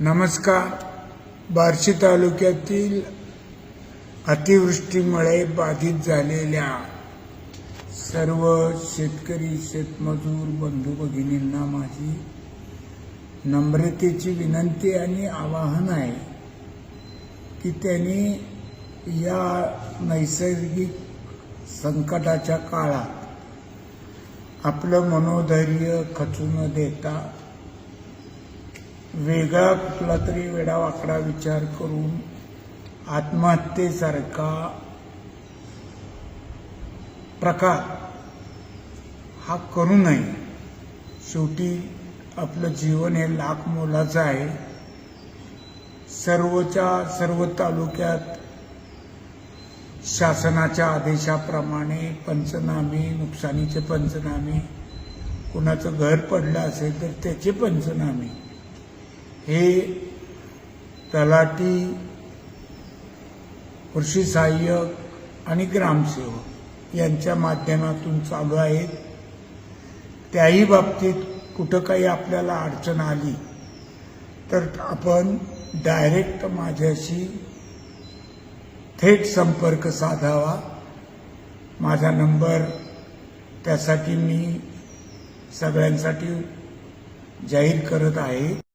नमस्कार. बार्शी तालुक्यातील अतिवृष्टीमुळे बाधित झालेल्या सर्व शेतकरी शेतमजूर बंधू भगिनींना माझी नम्रतेची विनंती आणि आवाहन आहे की त्यांनी या नैसर्गिक संकटाच्या काळात आपलं मनोधैर्य खचू न देता वेगळा कुठला तरी वेडावाकडा विचार करून आत्महत्येसारखा प्रकार हा करू नये. शेवटी आपलं जीवन हे लाख मोलाचं आहे. सर्वच्या सर्व तालुक्यात शासनाच्या आदेशाप्रमाणे पंचनामे नुकसानीचे पंचनामे कुणाचं घर पडलं असेल तर त्याचे पंचनामे. हे तलाठी कृषी सहाय्यक आणि ग्रामसेवक यांच्या माध्यमातून चालू आहेत. त्याही बाबतीत कुठं काही आपल्याला अडचण आली तर आपण डायरेक्ट माझ्याशी थेट संपर्क साधावा. माझा नंबर त्यासाठी मी सगळ्यांसाठी जाहीर करत आहे.